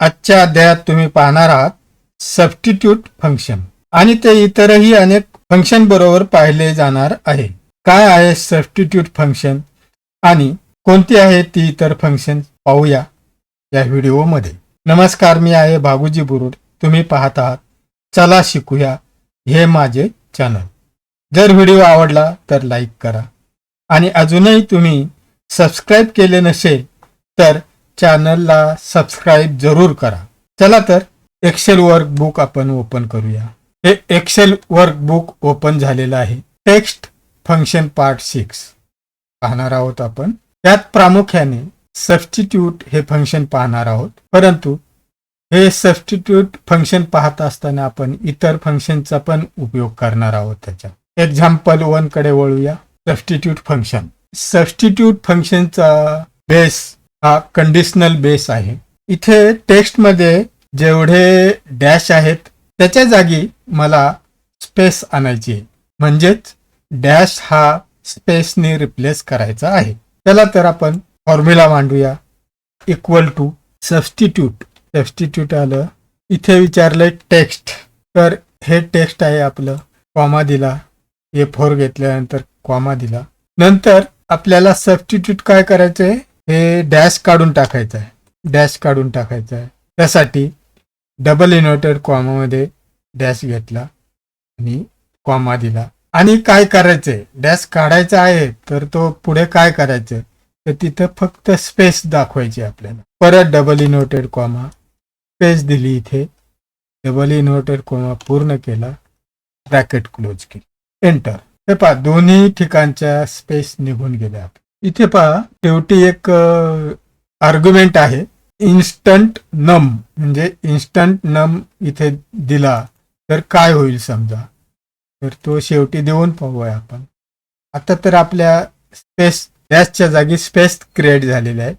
आजच्या अध्यायात तुम्ही पाहणार आहात सबस्टिट्यूट फंक्शन आणि ते इतरही अनेक फंक्शन बरोबर पाहिले जाणार आहे. काय आहे सबस्टिट्यूट फंक्शन आणि कोणती आहे ती इतर फंक्शन पाहूया या व्हिडिओमध्ये. नमस्कार मी आहे भागूजी बुरुड. तुम्ही पाहत आहात चला शिकूया हे माझे चॅनल जर व्हिडिओ आवडला तर लाईक करा. आणि अजूनही तुम्ही सबस्क्राईब केले नसेल तर चॅनलला सबस्क्राईब जरूर करा. चला तर एक्सेल वर्कबुक आपण ओपन करूया. हे एक्सेल वर्कबुक ओपन झालेलं आहे. टेक्स्ट फंक्शन पार्ट सिक्स पाहणार आहोत आपण. त्यात प्रामुख्याने सबस्टिट्यूट हे फंक्शन पाहणार आहोत. परंतु हे सबस्टिट्यूट फंक्शन पाहत असताना आपण इतर फंक्शनचा पण उपयोग करणार आहोत त्याच्या एक्झाम्पल वनकडे वळूया. सबस्टिट्यूट फंक्शन सबस्टिट्यूट फंक्शनचा बेस हा कंडिशनल बेस आहे. इथे टेक्स्टमध्ये जेवढे डॅश आहेत त्याच्या जागी मला स्पेस आणायची आहे. म्हणजेच डॅश हा स्पेसने रिप्लेस करायचा आहे. त्याला तर आपण फॉर्म्युला मांडूया. इक्वल टू सबस्टिट्यूट सबस्टिट्यूट आलं. इथे विचारलंय टेक्स्ट तर हे टेक्स्ट आहे आपलं. कॉमा दिला. ए फोर घेतल्यानंतर कॉमा दिला. नंतर आपल्याला सबस्टिट्यूट काय करायचं आहे हे डॅश काढून टाकायचं आहे. डॅश काढून टाकायचं आहे. त्यासाठी डबल इन्व्हर्टेड कॉमामध्ये डॅश घेतला आणि कॉमा दिला. आणि काय करायचंय? डॅश काढायचा आहे तर तो पुढे काय करायचं तर तिथं फक्त स्पेस दाखवायची आपल्याला. परत डबल इन्व्हर्टेड कॉमा स्पेस दिली इथे. डबल इन्व्हर्टेड कॉमा पूर्ण केला ब्रॅकेट क्लोज केली. एंटर. हे पहा दोन्ही ठिकाणच्या स्पेस निघून गेल्या. इथे पहा शेवटी एक आर्ग्युमेंट आहे. इन्स्टंट नम म्हणजे इन्स्टंट नम इथे दिला तर काय होईल समजा? तर तो शेवटी देऊन पाहूया आपण. आता तर आपल्या स्पेस डॅशच्या जागी स्पेस क्रिएट झालेले आहेत.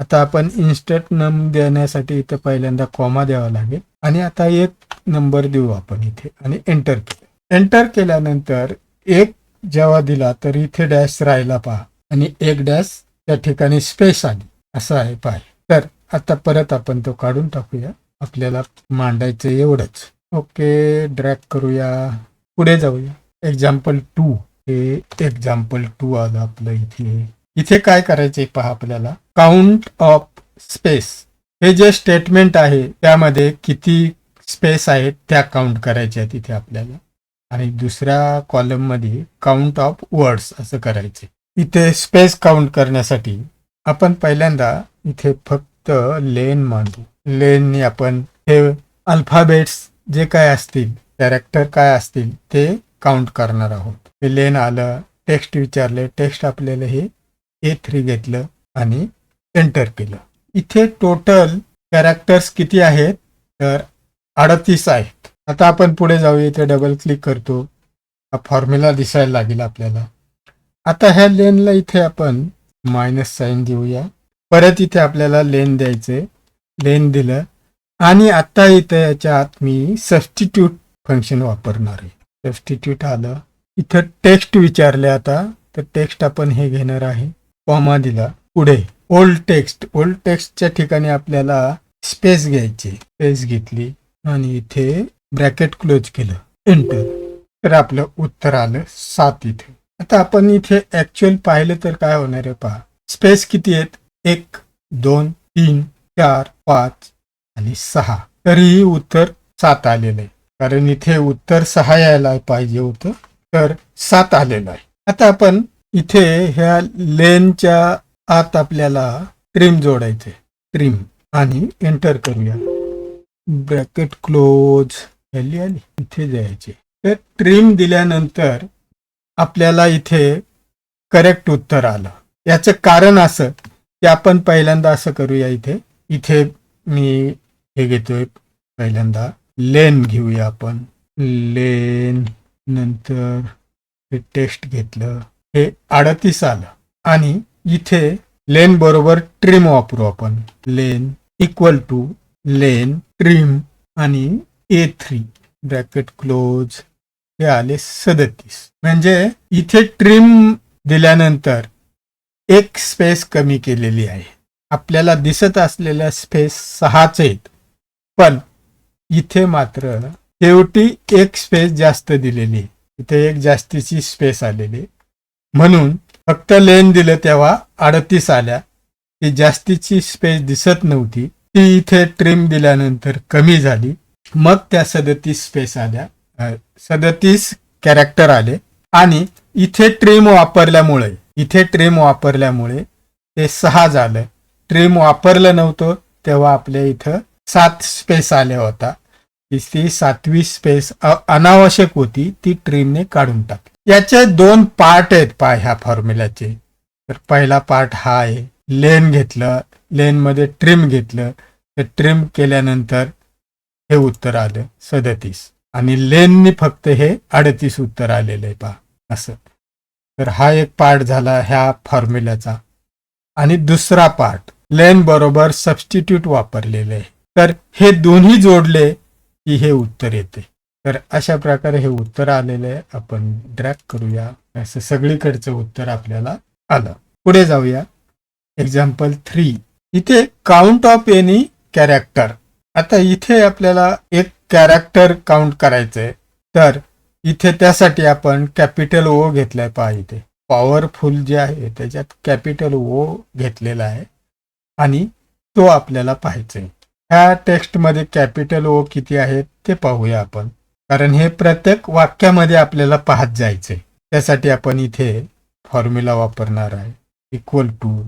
आता आपण इन्स्टंट नम देण्यासाठी इथे पहिल्यांदा कॉमा द्यावा लागेल. आणि आता एक नंबर देऊ आपण इथे आणि एंटर केलं. एंटर केल्यानंतर एक जेव्हा दिला तर इथे डॅश राहिला पहा. आणि एक डॅश त्या ठिकाणी स्पेस आली. असं आहे पाय. तर आता परत आपण तो काढून टाकूया. आपल्याला मांडायचं एवढंच. ओके ड्रॅग करूया. पुढे जाऊया. एक्झाम्पल टू हे एक्झाम्पल टू आलं आपलं इथे. इथे काय करायचंय पहा आपल्याला? काउंट ऑफ स्पेस हे जे स्टेटमेंट आहे त्यामध्ये किती स्पेस आहेत त्या काउंट करायच्या आहेत इथे आपल्याला. आणि दुसऱ्या कॉलममध्ये काउंट ऑफ वर्ड्स असं करायचे इथे स्पेस काउंट करण्यासाठी आपण पहिल्यांदा इथे फक्त लेन मांडू. लेनने आपण हे अल्फाबेट्स जे काय असतील कॅरेक्टर काय असतील ते काउंट करणार आहोत. हे लेन आलं टेक्स्ट विचारले टेक्स्ट आपल्याला हे ए थ्री घेतलं आणि एंटर केलं. इथे टोटल कॅरेक्टर्स किती आहेत? तर अडतीस आहेत. आता आपण पुढे जाऊया इथे डबल क्लिक करतो. हा फॉर्म्युला दिसायला लागेल आपल्याला. आता ह्या लेनला इथे आपण मायनस साईन देऊया. परत इथे आपल्याला लेन द्यायचे लेन दिलं. आणि आता इथे याच्यात मी सबस्टिट्यूट फंक्शन वापरणार आहे. सबस्टिट्यूट आलं. इथं टेक्स्ट विचारले आता. तर टेक्स्ट आपण हे घेणार आहे. कॉमा दिला. पुढे. ओल्ड टेक्स्ट ओल्ड टेक्स्टच्या ठिकाणी आपल्याला स्पेस घ्यायची. स्पेस घेतली. आणि इथे ब्रॅकेट क्लोज केलं. एंटर तर आपलं उत्तर आलं सात इथे. आता आपण इथे ऍक्च्युअल पाहिलं तर काय होणार आहे पहा. स्पेस किती आहेत? एक दोन तीन चार पाच आणि सहा. तरीही उत्तर सात आलेलं आहे. कारण इथे उत्तर सहा यायला पाहिजे होतं तर सात आलेलं आहे. आता आपण इथे ह्या लेनच्या आत आपल्याला ट्रिम जोडायचे ट्रिम आणि एंटर करूया. ब्रॅकेट क्लोज आली आली. इथे जायचे तर ट्रिम दिल्यानंतर आपल्याला इथे करेक्ट उत्तर आलं. याचं कारण असं की आपण पहिल्यांदा असं करूया इथे. इथे मी हे घेतोय पहिल्यांदा. लेन घेऊया आपण. लेन नंतर हे टेस्ट घेतलं. हे अडतीस आलं. आणि इथे लेन बरोबर ट्रिम वापरू आपण. Len equal to len trim आणि ए थ्री ब्रॅकेट क्लोज हे आले सदतीस. म्हणजे इथे ट्रिम दिल्यानंतर एक स्पेस कमी केलेली आहे. आपल्याला दिसत असलेल्या स्पेस सहाच आहेत. पण इथे मात्र शेवटी एक स्पेस जास्त दिलेली आहे. इथे एक जास्तीची स्पेस आलेली म्हणून फक्त लेन दिलं तेव्हा अडतीस आल्या. ती जास्तीची स्पेस दिसत नव्हती. ती इथे ट्रिम दिल्यानंतर कमी झाली. मग त्या सदतीस स्पेस आल्या. सदतीस कॅरेक्टर आले. आणि इथे ट्रिम वापरल्यामुळे इथे ट्रिम वापरल्यामुळे ते सहा झालं. ट्रिम वापरलं नव्हतं तेव्हा आपल्या इथं सात स्पेस आल्या होता. ती सातवी स्पेस अनावश्यक होती ती ट्रिमने काढून टाकली. याचे दोन पार्ट आहेत पा ह्या फॉर्म्युल्याचे तर पहिला पार्ट हा आहे लेन घेतलं लेन मध्ये ट्रिम घेतलं. तर ट्रिम केल्यानंतर हे उत्तर आलं सदतीस. आणि लेननी फक्त हे अडतीस उत्तर आलेलं आहे पहा. असं. तर हा एक पार्ट झाला ह्या फॉर्म्युल्याचा आणि दुसरा पार्ट लेन बरोबर सबस्टिट्यूट वापरलेले आहे. तर हे दोन्ही जोडले की हे उत्तर येते. तर अशा प्रकारे हे उत्तर आलेलं आहे. आपण ड्रॅक करूया. असं सगळीकडचं उत्तर आपल्याला आलं. पुढे जाऊया. एक्झाम्पल थ्री इथे काउंट ऑफ एनी कॅरेक्टर आता इथे आपल्याला एक कॅरेक्टर काउंट करायचंय तर इथे त्यासाठी आपण कॅपिटल ओ घेतलाय पहा इथे. पॉवरफुल जे आहे त्याच्यात कॅपिटल ओ घेतलेला आहे. आणि तो आपल्याला पाहायचे ह्या टेक्स्टमध्ये कॅपिटल ओ किती आहेत ते पाहूया आपण. कारण हे प्रत्येक वाक्यामध्ये आपल्याला पाहत जायचे त्यासाठी आपण इथे फॉर्म्युला वापरणार आहे. इक्वल टू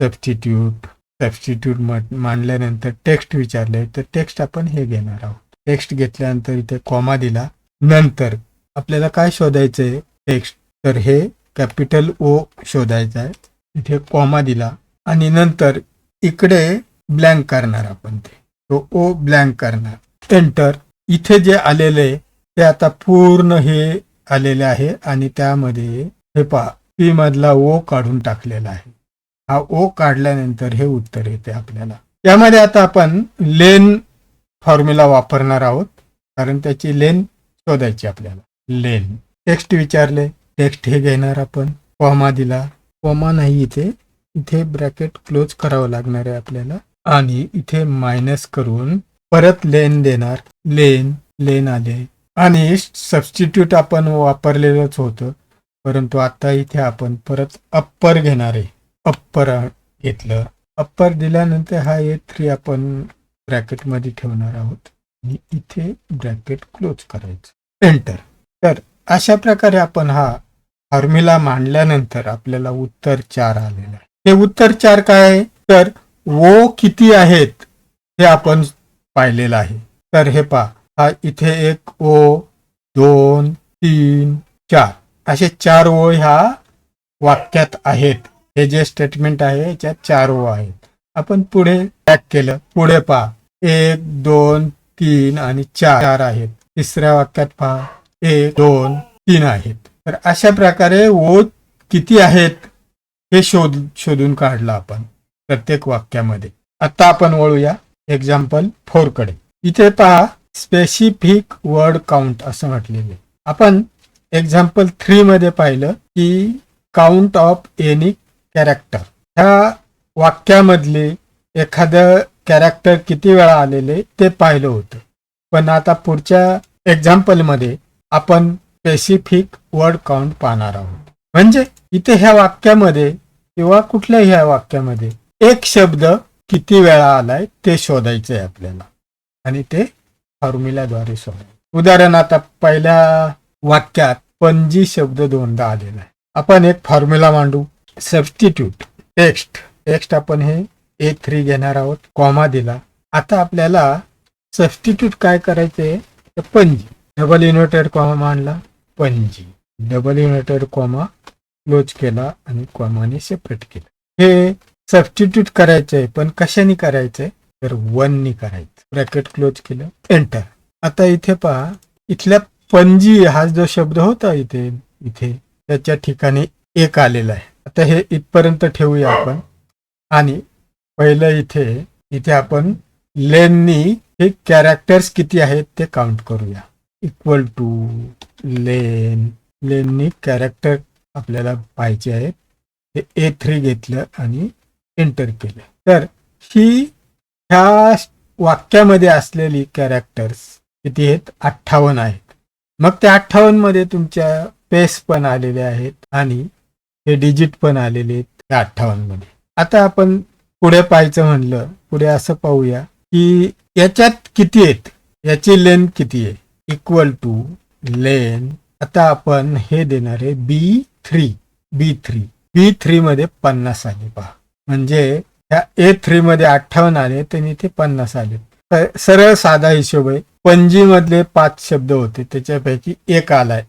सबस्टिट्यूट सबस्टिट्यूट मांडल्यानंतर टेक्स्ट विचारले तर टेक्स्ट आपण हे घेणार आहोत. टेक्स्ट घेतल्यानंतर इथे कॉमा दिला. नंतर आपल्याला काय शोधायचंय? टेक्स्ट तर हे कॅपिटल ओ शोधायचं आहे. इथे कॉमा दिला. आणि नंतर इकडे ब्लँक करणार आपण ते. तो ओ ब्लँक करणार. एंटर इथे जे आलेले ते आता पूर्ण हे आलेले आहे आणि त्यामध्ये हे पहा पी मधला ओ काढून टाकलेला आहे. हा ओ काढल्यानंतर हे उत्तर येते आपल्याला. यामध्ये आता आपण लेन फॉर्म्युला वापरणार आहोत. कारण त्याची लेन शोधायची आपल्याला. लेन टेक्स्ट विचारले. टेक्स्ट हे घेणार आपण. कॉमा दिला. कॉमा नाही इथे. इथे ब्रॅकेट क्लोज करावं लागणार आहे आपल्याला. आणि इथे मायनस करून परत लेन देणार. लेन लेन आले. आणि सबस्टिट्यूट आपण वापरलेलंच होतं. परंतु आता इथे आपण परत अप्पर घेणार आहे. अप्पर घेतलं. अप्पर दिल्यानंतर हा ए थ्री आपण ब्रॅकेटमध्ये ठेवणार आहोत. आणि इथे ब्रॅकेट क्लोज करायचं. एंटर तर अशा प्रकारे आपण हा फॉर्म्युला मांडल्यानंतर आपल्याला उत्तर चार आलेलं आहे. हे उत्तर चार काय आहे? तर ओ किती आहेत हे आपण पाहिलेलं आहे. तर हे पहा. हा इथे एक ओ दोन तीन चार. असे चार ओ ह्या वाक्यात आहेत. हे जे स्टेटमेंट आहे याच्यात चार ओ आहेत. आपण पुढे पॅक केलं. पुढे पहा. एक दोन तीन आणि चार. चार आहेत. तिसऱ्या वाक्यात पहा. एक दोन तीन आहेत. तर अशा प्रकारे ओत किती आहेत हे शोध शोधून काढलं आपण प्रत्येक वाक्यामध्ये. आता आपण वळूया एक्झाम्पल फोरकडे. इथे पहा. स्पेसिफिक वर्ड काउंट असं म्हटलेले आपण एक्झाम्पल थ्री मध्ये पाहिलं की काउंट ऑफ एनी कॅरेक्टर ह्या वाक्यामधले एखादं कॅरेक्टर किती वेळा आलेले ते पाहिलं होतं. पण आता पुढच्या एक्झाम्पलमध्ये आपण स्पेसिफिक वर्ड काउंट पाहणार आहोत. म्हणजे इथे ह्या वाक्यामध्ये किंवा कुठल्याही ह्या वाक्यामध्ये एक शब्द किती वेळा आलाय ते शोधायचं आहे आपल्याला. आणि ते फॉर्म्युलाद्वारे शोधायचं. उदाहरण आता पहिल्या वाक्यात पणजी शब्द दोनदा आलेला आहे. आपण एक फॉर्म्युला मांडू. सबस्टिट्यूट टेक्स्ट नेक्स्ट आपण हे ए थ्री घेणार आहोत कॉमा दिला. आता आपल्याला सबस्टिट्यूट काय करायचंय तर पणजी डबल इन्व्हर्टेड कॉमा मांडला. पणजी डबल इन्व्हर्टेड कॉमा क्लोज केला आणि कॉमाने सेपरेट केला. हे सबस्टिट्यूट करायचंय पण कशाने करायचंय तर वननी करायचं. ब्रॅकेट क्लोज केलं. एंटर आता इथे पहा इथल्या पणजी हा जो शब्द होता इथे इथे त्याच्या ठिकाणी एक आलेला आहे. आता हे इथपर्यंत ठेवूया आपण. आणि पहिलं इथे इथे आपण लेननी हे कॅरेक्टर्स किती आहेत ते काउंट करूया. इक्वल टू लेन लेननी कॅरेक्टर आपल्याला पाहिजे आहेत हे ए थ्री घेतलं आणि एंटर केलं. तर ही ह्या वाक्यामध्ये असलेली कॅरेक्टर्स किती आहेत? अठ्ठावन्न आहेत. मग त्या अठ्ठावन्नमध्ये तुमच्या पेस पण आलेले आहेत आणि हे डिजिट पण आलेले आहेत त्या अठ्ठावन्नमध्ये आता आपण पुढे पाहायचं म्हणलं पुढे असं पाहूया की याच्यात किती आहेत? याची लेन किती आहे? इक्वल टू लेन आता आपण हे देणार आहे B three B three B three मध्ये पन्नास आले पहा. म्हणजे ह्या ए थ्री मध्ये अठ्ठावन्न आले तर इथे पन्नास आले. तर सरळ साधा हिशोब आहे. पणजी मधले पाच शब्द होते त्याच्यापैकी एक आलाय.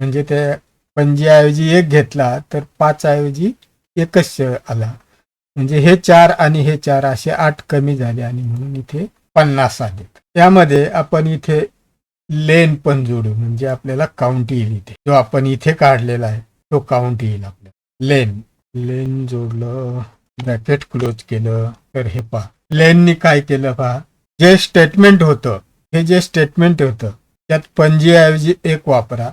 म्हणजे त्या पणजीऐवजी एक घेतला तर पाच ऐवजी एकच आला. म्हणजे हे चार आणि हे चार असे आठ कमी झाले आणि म्हणून इथे पन्नास आले त्यामध्ये आपण इथे लेन पण जोडू म्हणजे आपल्याला काउंट येईल इथे. जो आपण इथे काढलेला आहे तो काउंट येईल आपल्याला. लेन. लेन जोडलं ब्रॅकेट क्लोज केलं तर हे पहा. लेननी काय केलं पहा? जे स्टेटमेंट होतं हे जे स्टेटमेंट होतं त्यात पणजीऐवजी एक वापरा.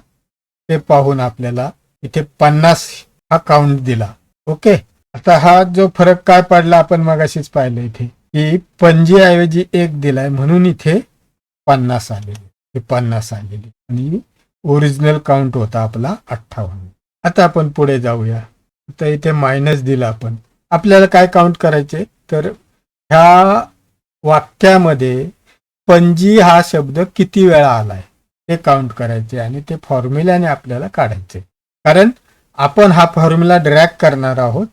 ते पाहून आपल्याला इथे पन्नास हा काउंट दिला. ओके? आता हा जो फरक काय पडला आपण मगाशीच पाहिलं इथे की पणजी ऐवजी एक दिलाय म्हणून इथे पन्नास आलेले हे पन्नास आलेले. आणि ओरिजिनल काउंट होता आपला अठ्ठावन्न. आता आपण पुढे जाऊया. आता इथे मायनस दिला आपण. आपल्याला काय काउंट करायचे? तर ह्या वाक्यामध्ये पणजी हा शब्द किती वेळा आलाय? ते काउंट करायचे आणि ते फॉर्म्युल्याने आपल्याला काढायचे. कारण आपण हा फॉर्म्युला ड्रॅग करणार आहोत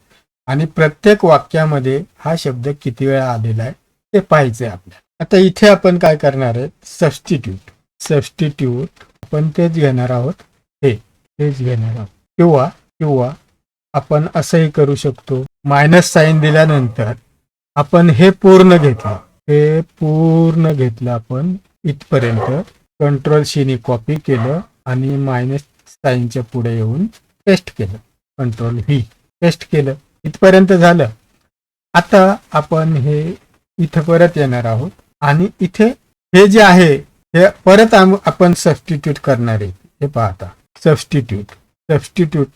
आणि प्रत्येक वाक्यामध्ये हा शब्द किती वेळा आलेला आहे ते पाहायचे आपल्याला. आता इथे आपण काय करणार आहे? सबस्टिट्यूट सबस्टिट्यूट आपण तेच घेणार आहोत. हे तेच घेणार आहोत. किंवा किंवा आपण असंही करू शकतो. मायनस साईन दिल्यानंतर आपण हे पूर्ण घेतलं. हे पूर्ण घेतलं आपण इथपर्यंत. कंट्रोल शीनी कॉपी केलं आणि मायनस साईनच्या पुढे येऊन पेस्ट केलं. कंट्रोल व्ही पेस्ट केलं. इथपर्यंत झालं. आता आपण हे इथं परत येणार आहोत. आणि इथे हे जे आहे हे परत आपण सबस्टिट्यूट करणार आहे. हे पाहता. सबस्टिट्यूट सबस्टिट्यूट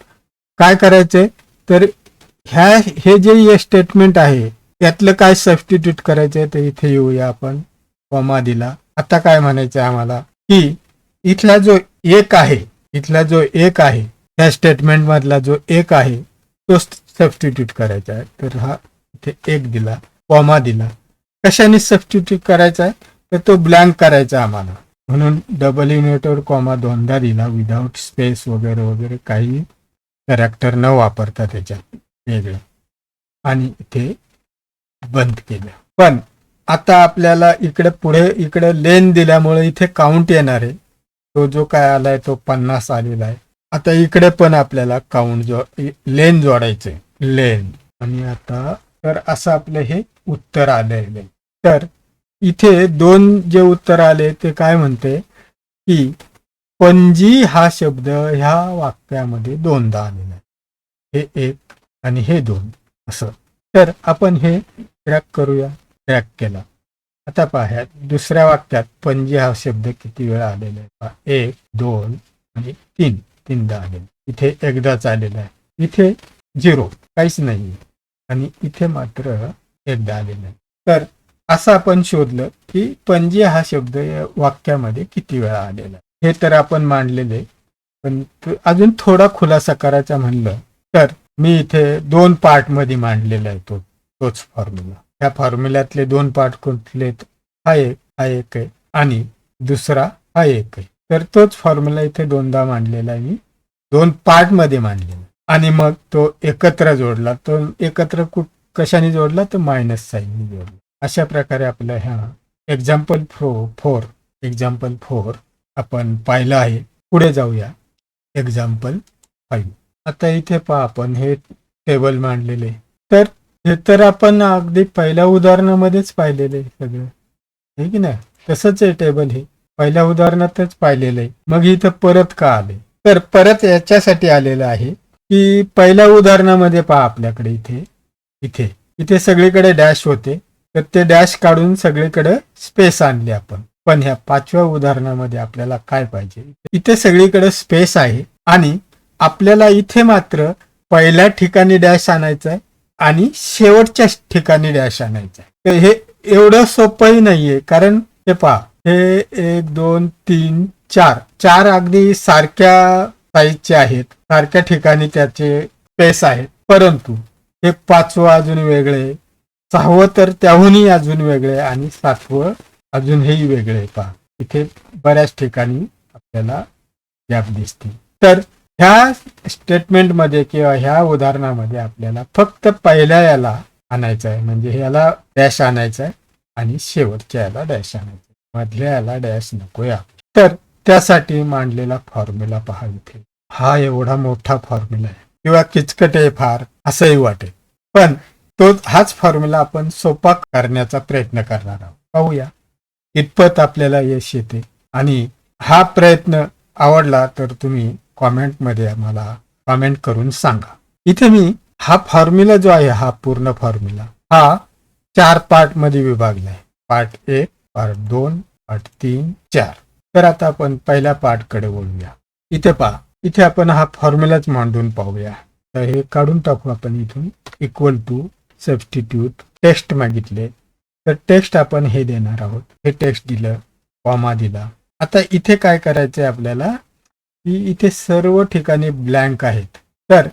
काय करायचंय? तर ह्या हे जे स्टेटमेंट आहे त्यातलं काय सबस्टिट्यूट करायचंय तर इथे येऊया आपण. कॉमा दिला. आता काय म्हणायचं आम्हाला? की इथला जो एक आहे इथला जो एक आहे त्या स्टेटमेंट मधला जो एक आहे तो सबस्टिट्यूट करायचा आहे. तर हा इथे एक दिला कॉमा दिला. कशाने सबस्टिट्यूट करायचा आहे? तर तो ब्लँक करायचा आम्हाला. म्हणून डबल युनिटवर कॉमा दोनदा दिला विदाऊट स्पेस वगैरे वगैरे काही कॅरेक्टर न वापरता त्याच्यात. वेगळे. आणि इथे बंद केलं. पण आता आपल्याला इकडे पुढे इकडे लेन दिल्यामुळे इथे काउंट येणार आहे. तो जो काय आलाय तो पन्नास आलेला आहे. आता इकडे पण आपल्याला काउंट जो लेन आहे लेन. आणि आता तर असं आपलं हे उत्तर आलेलं तर इथे दोन जे उत्तर आले ते काय म्हणते? की पणजी हा शब्द ह्या वाक्यामध्ये दोनदा आलेला आहे. हे एक आणि हे दोन असं. तर आपण हे ट्रॅक करूया. ट्रॅक केला. आता पहा दुसऱ्या वाक्यात पणजी हा शब्द किती वेळा आलेला आहे? पहा, एक दोन आणि तीन. तीनदा आलेला इथे एकदाच आलेला आहे. इथे झिरो काहीच नाही आणि इथे मात्र एकदा आलेलं आहे तर असं आपण शोधलं की पणजी हा शब्द या वाक्यामध्ये किती वेळा आलेला आहे? हे तर आपण मांडलेले. पण अजून थोडा खुलासा करायचा म्हणलं तर मी इथे दोन पार्टमध्ये मांडलेला आहे तो तोच फॉर्म्युला ह्या फॉर्म्युल्यातले दोन पार्ट कुठले? हा एक हा एक आहे. आणि दुसरा हा एक आहे. तर तोच फॉर्म्युला इथे दोनदा मांडलेला आहे मी. दोन पार्टमध्ये मांडलेला आहे. आणि मग तो एकत्र जोडला. तो एकत्र कुठ कशाने जोडला? तर मायनस साईनने जोडला. अशा प्रकारे आपलं ह्या एक्झाम्पल फ्रो फोर एक्झाम्पल फोर आपण पाहिलं आहे. पुढे जाऊया. एक्झाम्पल फाईव्ह आता इथे पहा आपण हे टेबल मांडलेले. तर हे तर आपण अगदी पहिल्या उदाहरणामध्येच पाहिलेले आहे सगळं. हे की नाही? तसंच आहे टेबल हे. पहिल्या उदाहरणातच पाहिलेलं आहे. मग इथं परत का आले? तर परत याच्यासाठी आलेलं आहे. की पहिल्या उदाहरणामध्ये पहा आपल्याकडे इथे. इथे. इथे सगळीकडे डॅश होते. तर ते डॅश काढून सगळीकडे स्पेस आणले आपण. पण ह्या पाचव्या उदाहरणामध्ये आपल्याला काय पाहिजे? इथे सगळीकडे स्पेस आहे. आणि आपल्याला इथे मात्र पहिल्या ठिकाणी डॅश आणायचा आहे आणि शेवटच्या ठिकाणी डॅश आणायचा तर हे एवढं सोपंही नाहीये. कारण हे पहा. हे एक दोन तीन चार. चार अगदी सारख्या साईजचे आहेत. सारख्या ठिकाणी त्याचे पेस आहेत. परंतु हे पाचवं अजून वेगळे सहावं तर त्याहूनही अजून वेगळे आणि सातवं अजून हेही वेगळे पहा. इथे बऱ्याच ठिकाणी आपल्याला गॅप दिसते तर ह्या स्टेटमेंटमध्ये किंवा ह्या उदाहरणामध्ये आपल्याला फक्त पहिल्या याला आणायचं आहे म्हणजे ह्याला डॅश आणायचा आहे आणि शेवटच्या याला डॅश आणायचं आहे. मधल्या याला डॅश नकोया. तर त्यासाठी मांडलेला फॉर्म्युला पहा इथे. हा एवढा मोठा फॉर्म्युला आहे. किंवा किचकट आहे फार असंही वाटेल. पण तो हाच फॉर्म्युला आपण सोपा करण्याचा प्रयत्न करणार आहोत. पाहूया. इतपत आपल्याला यश येते. आणि हा प्रयत्न आवडला तर तुम्ही कॉमेंटमध्ये आम्हाला कॉमेंट करून सांगा. इथे मी हा फॉर्म्युला जो आहे हा पूर्ण फॉर्म्युला हा चार पार्टमध्ये विभागला आहे. पार्ट एक पार्ट दोन पार्ट तीन चार. तर आता आपण पहिल्या पार्टकडे बोलूया इथे पहा. इथे आपण हा फॉर्म्युलाच मांडून पाहूया. तर हे काढून टाकू आपण इथून. इक्वल टू सबस्टिट्यूट टेस्ट मागितले. तर टेस्ट आपण हे देणार आहोत. हे टेस्ट दिलं कॉमा दिला. आता इथे काय करायचंय आपल्याला? की इथे सर्व ठिकाणी ब्लँक आहेत. तर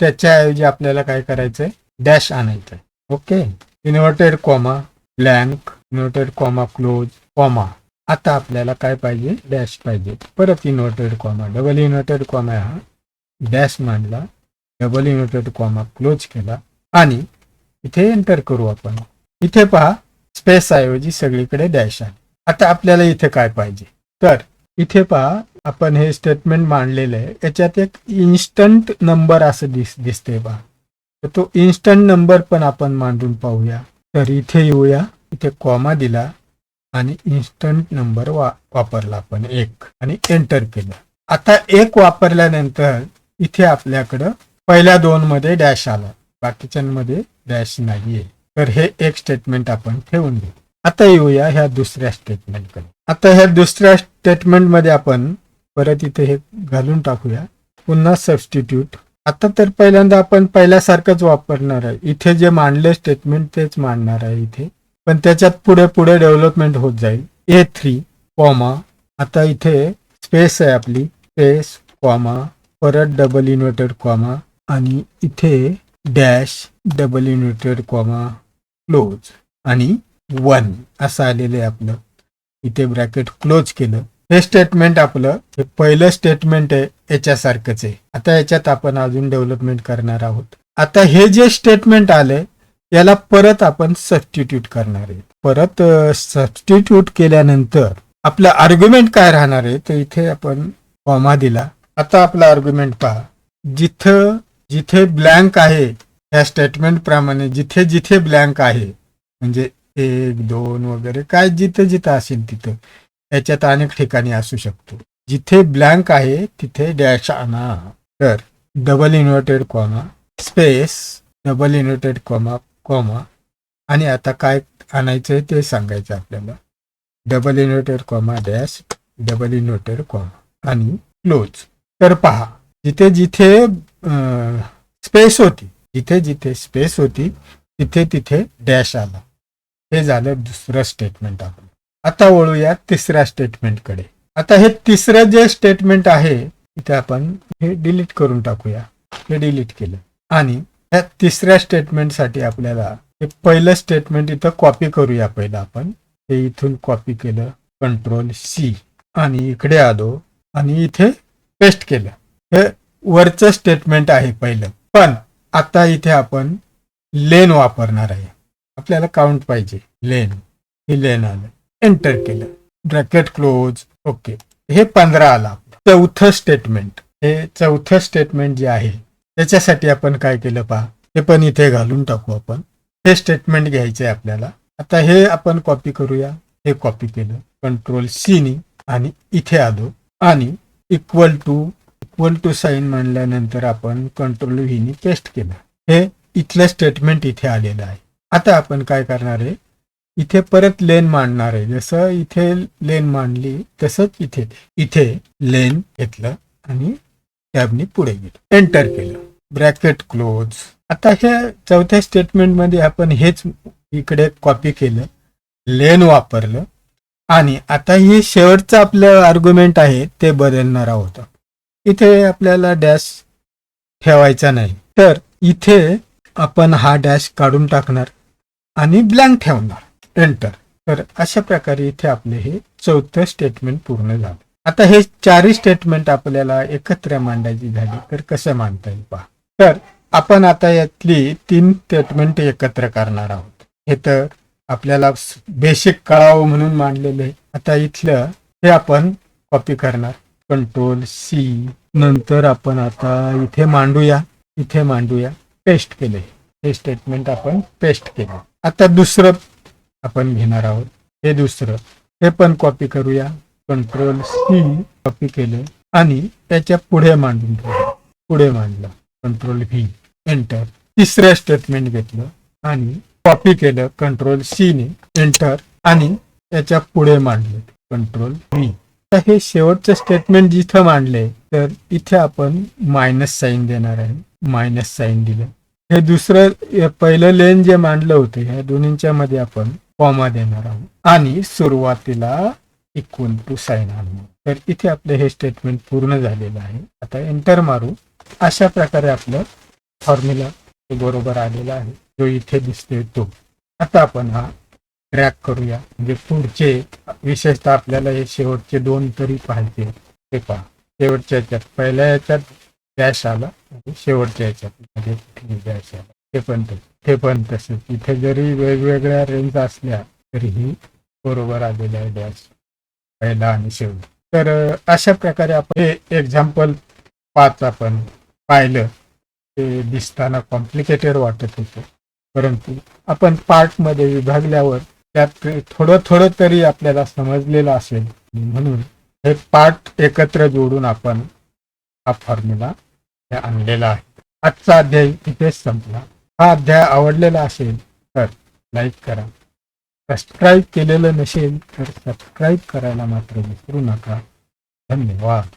त्याच्याऐवजी आपल्याला काय करायचंय? Dash आणायचंय. Okay inverted comma blank inverted comma close comma आता आपल्याला काय पाहिजे? डॅश पाहिजे. परत inverted comma double inverted comma हा डॅश मांडला डबल इन्व्हर्टेड कॉमा क्लोज केला आणि इथे एंटर करू आपण. इथे पहा स्पेस ऐवजी सगळीकडे डॅश आहे आता आपल्याला इथे काय पाहिजे? तर इथे पहा आपण हे स्टेटमेंट मांडलेलं आहे. याच्यात एक इन्स्टंट नंबर असं दिस दिसते पहा तर तो इन्स्टंट नंबर पण आपण मांडून पाहूया. तर इथे येऊया इथे कॉमा दिला. आणि इन्स्टंट नंबर वा वापरला आपण एक आणि एंटर केलं. आता एक वापरल्यानंतर इथे आपल्याकडं पहिल्या दोन मध्ये डॅश आला. बाकीच्यांमध्ये डॅश नाहीये. तर हे एक स्टेटमेंट आपण ठेवून घेऊ आता येऊया ह्या दुसऱ्या स्टेटमेंटकडे आता ह्या दुसऱ्या स्टेटमेंटमध्ये आपण परत इथे हे घालून टाकूया. पुन्हा सबस्टिट्यूट आता तर पहिल्यांदा आपण पहिल्यासारखंच वापरणार आहे. इथे जे मांडले स्टेटमेंट तेच मांडणार आहे इथे. पण त्याच्यात पुढे पुढे डेव्हलपमेंट होत जाईल. ए थ्री कॉमा आता इथे स्पेस आहे आपली स्पेस कॉमा परत डबल इन्व्हर्टेड कॉमा आणि इथे dash double inverted comma close आणि वन असं आलेलं आहे आपलं. इथे ब्रॅकेट क्लोज केलं. हे स्टेटमेंट आपलं हे पहिलं स्टेटमेंट आहे याच्यासारखंच आहे. आता याच्यात आपण अजून डेव्हलपमेंट करणार आहोत. आता हे जे स्टेटमेंट आलंय याला परत आपण सबस्टिट्यूट करणार आहे. परत सबस्टिट्यूट केल्यानंतर आपलं आर्ग्युमेंट काय राहणार आहे तर इथे आपण कॉमा दिला. आता आपला आर्ग्युमेंट पहा. जिथं जिथे ब्लँक आहे ह्या स्टेटमेंट प्रमाणे जिथे जिथे ब्लँक आहे म्हणजे एक दोन वगैरे काय जिथं जिथं असेल तिथं याच्यात अनेक ठिकाणी असू शकतो. जिथे ब्लँक आहे तिथे डॅश आणा. तर double inverted comma space double inverted comma comma आणि आता काय आणायचंय ते सांगायचं आपल्याला. Double inverted comma dash double inverted comma आणि क्लोज तर पहा जिथे जिथे स्पेस होती जिथे जिथे स्पेस होती तिथे तिथे डॅश आला. हे झालं दुसरं स्टेटमेंट आपण आता वळूया तिसऱ्या स्टेटमेंटकडे आता हे तिसरं जे स्टेटमेंट आहे तिथे आपण हे डिलीट करून टाकूया. हे डिलीट केलं. आणि या तिसऱ्या स्टेटमेंटसाठी आपल्याला हे पहिलं स्टेटमेंट इथं कॉपी करूया पहिलं आपण. हे इथून कॉपी केलं कंट्रोल सी आणि इकडे आलो. आणि इथे पेस्ट केलं. हे वरचं स्टेटमेंट आहे पहिलं. पण आता इथे आपण लेन वापरणार आहे. आपल्याला काउंट पाहिजे. लेन हे लेन आलं. एंटर केलं. ब्रॅकेट क्लोज ओके हे पंधरा आला. चौथं स्टेटमेंट हे चौथं स्टेटमेंट जे आहे त्याच्यासाठी आपण काय केलं पहा? हे पण इथे घालून टाकू आपण. हे स्टेटमेंट घ्यायचे आपल्याला. आता हे आपण कॉपी करूया. हे कॉपी केलं. कंट्रोल सीनी आणि इथे आलो. आणि equal to equal to sign म्हणल्यानंतर आपण कंट्रोल व्हीनी पेस्ट केलं. हे इथलं स्टेटमेंट इथे आलेलं आहे. आता आपण काय करणार आहे? इथे परत लेन मांडणार आहे. जसं इथे लेन मांडली तसंच इथे इथे लेन घेतलं आणि टॅबनी पुढे गेलं. एंटर केलं. ब्रॅकेट क्लोज आता हे चौथ्या स्टेटमेंटमध्ये आपण हेच इकडे कॉपी केलं. लेन वापरलं. आणि आता हे शेवटचं आपलं आर्ग्युमेंट आहे ते बदलणार आहोत. इथे आपल्याला डॅश ठेवायचा नाही. तर इथे आपण हा डॅश काढून टाकणार आणि ब्लँक ठेवणार. एंटर तर अशा प्रकारे इथे आपले हे चौथं स्टेटमेंट पूर्ण झालं. आता हे चारही स्टेटमेंट आपल्याला एकत्र मांडायची झाली. तर कसं मांडता येईल पहा. तर आपण आता यातली तीन स्टेटमेंट एकत्र करणार आहोत. हे तर आपल्याला बेसिक कळावं म्हणून मांडलेलं आहे. आता इथलं हे आपण कॉपी करणार. कंट्रोल सी नंतर आपण आता इथे मांडूया. इथे मांडूया. पेस्ट केले हे स्टेटमेंट आपण पेस्ट केले आता दुसरं आपण घेणार आहोत. हे दुसरं. हे पण कॉपी करूया. कंट्रोल सी कॉपी केलं आणि त्याच्या पुढे मांडून पुढे मांडलं. कंट्रोल व्ही एंटर तिसरं स्टेटमेंट घेतलं आणि कॉपी केलं कंट्रोल सी ने एंटर आणि त्याच्या पुढे मांडलं कंट्रोल व्ही तर हे शेवटचं स्टेटमेंट जिथं मांडले तर इथे आपण मायनस साईन देणार आहे. मायनस साईन दिलं. हे दुसरं पहिलं लेन जे मांडलं होतं ह्या दोन्हींच्या मध्ये आपण कॉमा देणार आहोत. आणि सुरुवातीला इक्वल टू साईन आणू. तर इथे आपलं हे स्टेटमेंट पूर्ण झालेलं आहे. आता एंटर मारू. अशा प्रकारे आपलं फॉर्म्युला बरोबर आलेला आहे. जो इथे दिसतोय तो. आता आपण हा ट्रॅक करूया. म्हणजे पुढचे विशेषतः आपल्याला हे शेवटचे दोन तरी पाहिजे. ते पहा. शेवटच्या याच्यात. पहिल्या याच्यात डॅश आला आणि शेवटच्या याच्यात म्हणजे डॅश आला. ते पण तसं. ते पण तसं. इथे जरी वेगवेगळ्या रेंज असल्या तरीही बरोबर आलेले आहे डॅश पहिला आणि शेवट. तर अशा प्रकारे आपण हे एक्झाम्पल पाच आपण. पाहिलं ते दिसताना कॉम्प्लिकेटेड वाटत होतं. परंतु आपण पार्टमध्ये विभागल्यावर त्यात थोडं थोडं तरी आपल्याला समजलेलं असेल. म्हणून हे पार्ट एकत्र जोडून आपण हा फॉर्म्युला आणलेला आहे. आजचा अध्याय इथेच संपला. हा अध्याय आवडलेला असेल तर लाईक करा. सबस्क्राईब केलेलं नसेल तर सबस्क्राईब करायला मात्र विसरू नका. धन्यवाद.